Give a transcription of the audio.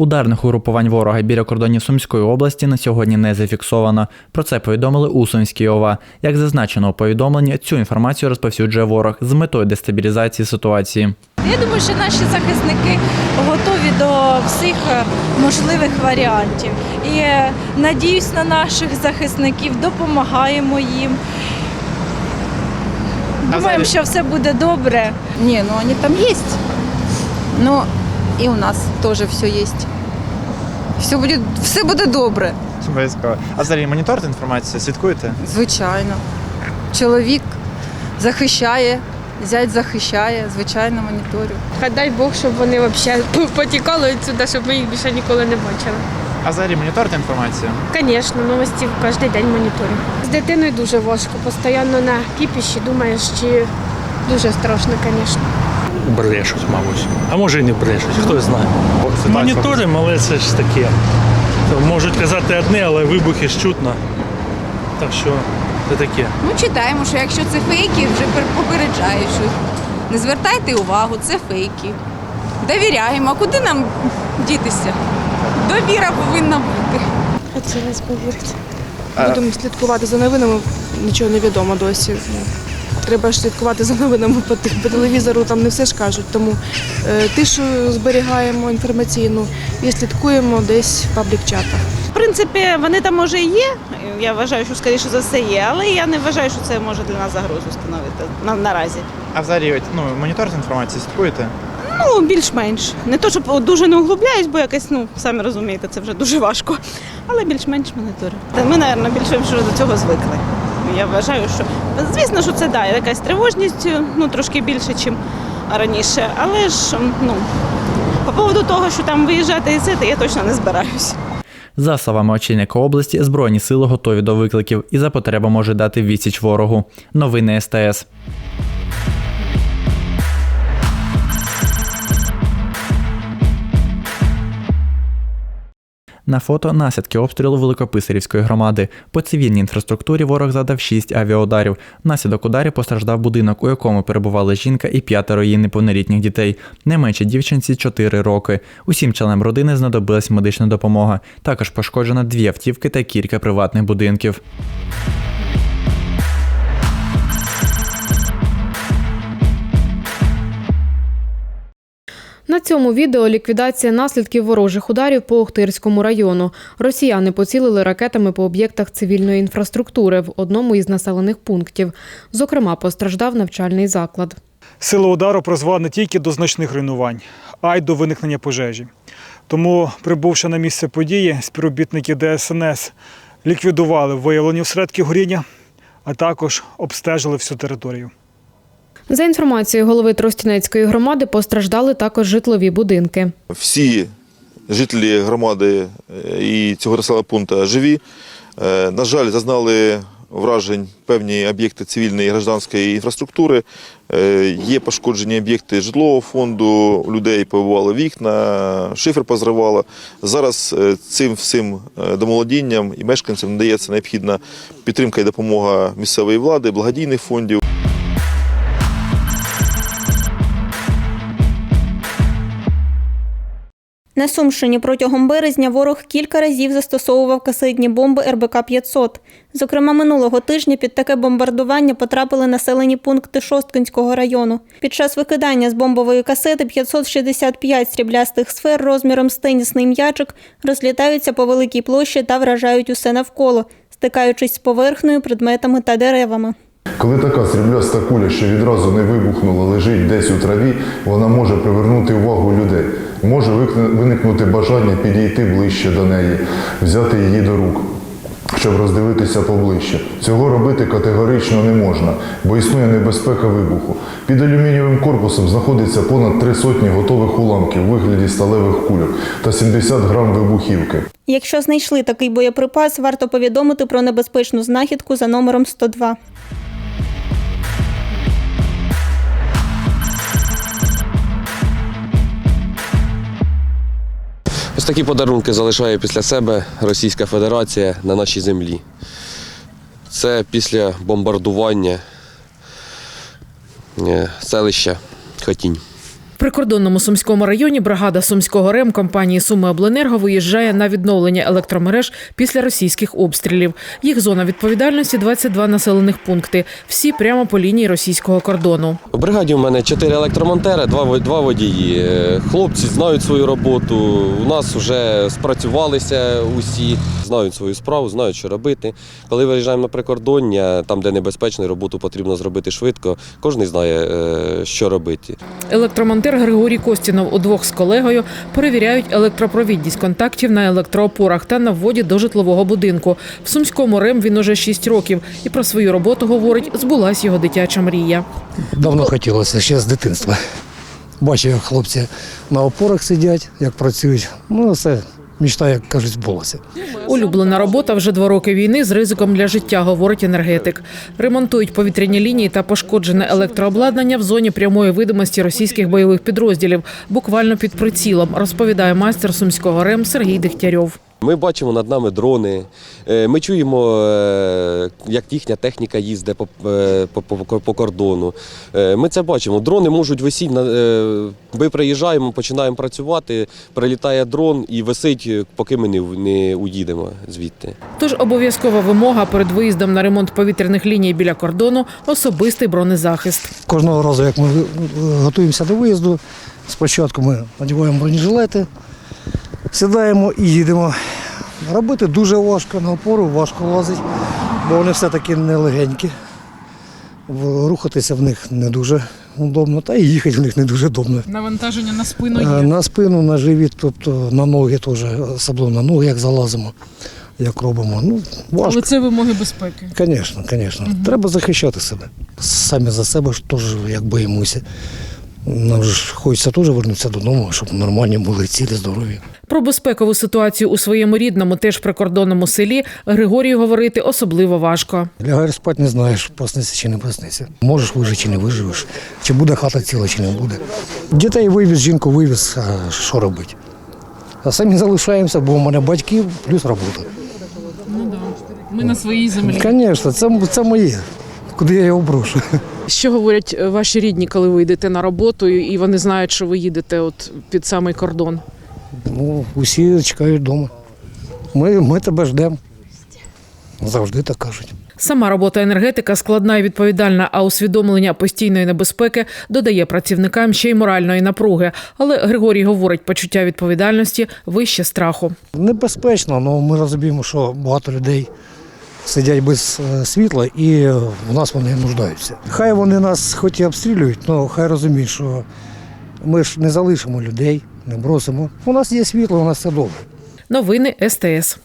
Ударних угрупувань ворога біля кордонів Сумської області на сьогодні не зафіксовано. Про це повідомили у Сумській ОВА. Як зазначено у повідомленні, цю інформацію розповсюджує ворог з метою дестабілізації ситуації. Я думаю, що наші захисники готові до всіх е, можливих варіантів. І е, надіюсь на наших захисників, допомагаємо їм. Думаємо, що все буде добре. Не, ну они там есть. Но и у нас тоже все есть. Все буде, все буде добре, Обов'язково. А взагалі моніторите інформацію, слідкуєте? звичайно. Чоловік захищає, зять захищає, звичайно, моніторю. Хай дай Бог, щоб вони взагалі потікали відсюди, щоб ми їх більше ніколи не бачили. А взагалі моніторите інформацію? Звісно, новості кожен день моніторю. З дитиною дуже важко, постійно на кіпіші думаєш, чи дуже страшно, звісно. Брешуть, мабуть. А може і не брешуть, хто знає. Моніторимо, але це ж таке. Можуть казати одне, але вибухи ж чутно. Так що це таке. Ну, читаємо, що якщо це фейки, вже пер- попереджають, що не звертайте увагу, це фейки. Довіряємо, а куди нам дітися? Довіра повинна бути. А це вас повірить. Будемо слідкувати за новинами, нічого не відомо досі. Треба ж слідкувати за новинами по, по телевізору, там не все ж кажуть. Тому е, тишу зберігаємо інформаційну і слідкуємо десь в паблік-чатах. В принципі, вони там може і є. Я вважаю, що скоріше за все є, але я не вважаю, що це може для нас загрозу становити на, наразі. А взагалі, ну, моніторите інформацію, слідкуєте? Ну, більш-менш. Не то, щоб дуже не углубляюсь, бо якось, ну, самі розумієте, це вже дуже важко. Але більш-менш моніторю. Та ми, мабуть, більш-менш вже до цього звикли. Я вважаю, що звісно, що це да, якась тривожність, ну трошки більше, ніж раніше. Але ж ну по поводу того, що там виїжджати і це, я точно не збираюсь. За словами очільника області, збройні сили готові до викликів і за потреби може дати відсіч ворогу. Новини СТС. На фото наслідки обстрілу Великописарівської громади. По цивільній інфраструктурі ворог задав 6 авіаударів. Наслідок ударів постраждав будинок, у якому перебували жінка і п'ятеро її неповнолітніх дітей. Найменше дівчинці 4 роки. Усім членам родини знадобилась медична допомога. Також пошкоджено дві автівки та кілька приватних будинків. На цьому відео ліквідація наслідків ворожих ударів по Охтирському району. Росіяни поцілили ракетами по об'єктах цивільної інфраструктури в одному із населених пунктів. Зокрема, постраждав навчальний заклад. Сила удару призвела не тільки до значних руйнувань, а й до виникнення пожежі. Тому, прибувши на місце події, співробітники ДСНС ліквідували виявлені осередки горіння, а також обстежили всю територію. За інформацією голови Тростянецької громади, постраждали також житлові будинки. Всі жителі громади е, і цього населеного пункту живі. Е, На жаль, зазнали вражень певні об'єкти цивільної і гражданської інфраструктури. Е, Є пошкоджені об'єкти житлового фонду, людей побували вікна, шифер позривало. Зараз цим всім домолодінням і мешканцям надається необхідна підтримка і допомога місцевої влади, благодійних фондів. На Сумщині протягом березня ворог кілька разів застосовував касетні бомби РБК-500. Зокрема, минулого тижня під таке бомбардування потрапили населені пункти Шосткинського району. Під час викидання з бомбової касети 565 сріблястих сфер розміром з тенісний м'ячик розлітаються по великій площі та вражають усе навколо, стикаючись з поверхнею, предметами та деревами. Коли така срібляста куля, що відразу не вибухнула, лежить десь у траві, вона може привернути увагу людей. Може виникнути бажання підійти ближче до неї, взяти її до рук. щоб роздивитися поближче. Цього робити категорично не можна, бо існує небезпека вибуху. Під алюмінієвим корпусом знаходиться понад три сотні готових уламків у вигляді сталевих кульок та 70 грам вибухівки. Якщо знайшли такий боєприпас, варто повідомити про небезпечну знахідку за номером 102. Такі подарунки залишає після себе Російська Федерація на нашій землі. Це після бомбардування е, селища Хотінь. В прикордонному сумському районі бригада сумського РЕМ компанії Суми Обленерго виїжджає на відновлення електромереж після російських обстрілів. Їх зона відповідальності 22 населених пункти. Всі прямо по лінії російського кордону. В бригаді у мене чотири електромонтери, два, водії. Хлопці знають свою роботу. У нас вже спрацювалися усі, знають свою справу, знають, що робити. Коли виїжджаємо на прикордоння, там, де небезпечно, роботу потрібно зробити швидко. Кожен знає, е, що робити. Електромонтер Григорій Костінов удвох з колегою перевіряють електропровідність контактів на електроопорах та на вводі до житлового будинку. В сумському РЕМ він уже 6 років і про свою роботу говорить, збулась його дитяча мрія. Давно хотілося, ще з дитинства. Бачу, як хлопці на опорах сидять, як працюють. Ну, це мечта, як кажуть, збулася. Улюблена робота вже два роки війни з ризиком для життя, говорить енергетик. Ремонтують повітряні лінії та пошкоджене електрообладнання в зоні прямої видимості російських бойових підрозділів, буквально під прицілом, розповідає майстер сумського РЕМ Сергій Дегтярьов. Ми бачимо над нами дрони. е, Ми чуємо, е, як їхня техніка їздить по, по, по, по кордону. Е, Ми це бачимо. Дрони можуть висіти. на- Ми приїжджаємо, починаємо працювати, прилітає дрон і висить, поки ми не, не уїдемо звідти. Тож обов'язкова вимога перед виїздом на ремонт повітряних ліній біля кордону особистий бронезахист. Кожного разу, як ми готуємося до виїзду, спочатку ми надіваємо бронежилети, сідаємо і їдемо. Робити дуже важко на опору, важко лазить, бо вони все-таки не легенькі. Рухатися в них не дуже удобно, та і їхати в них не дуже удобно. Навантаження на спину Е, На спину, на живіт, тобто на ноги теж, особливо на ноги, як залазимо, як робимо. Ну, важко. це вимоги безпеки. Звісно, звісно. Треба захищати себе. Самі за себе ж теж як боїмося. Нам ж хочеться теж вернутися додому, щоб нормальні були цілі, здорові. Про безпекову ситуацію у своєму рідному, теж прикордонному селі Григорію говорити особливо важко. Лягаєш спати, не знаєш, проснеться чи не проснеться. Можеш вижити чи не виживеш, чи буде хата ціла, чи не буде. Дітей вивіз, жінку вивіз, а що робити? А самі залишаємося, бо у мене батьки плюс робота. Ми на своїй землі. Звісно, це, це моє. Куди я його брошу? Що говорять е, ваші рідні, коли ви йдете на роботу, і вони знають, що ви їдете от під самий кордон? Ну, усі чекають вдома. Ми, ми тебе ждемо. Завжди так кажуть. Сама робота енергетика складна і відповідальна, а усвідомлення постійної небезпеки додає працівникам ще й моральної напруги. Але Григорій говорить, почуття відповідальності вище страху. Небезпечно, але ми розуміємо, що багато людей сидять без е, світла і в нас вони нуждаються. Хай вони нас хоч і обстрілюють, але хай розуміють, що ми ж не залишимо людей, не бросимо. У нас є світло, у нас все добре. Новини СТС.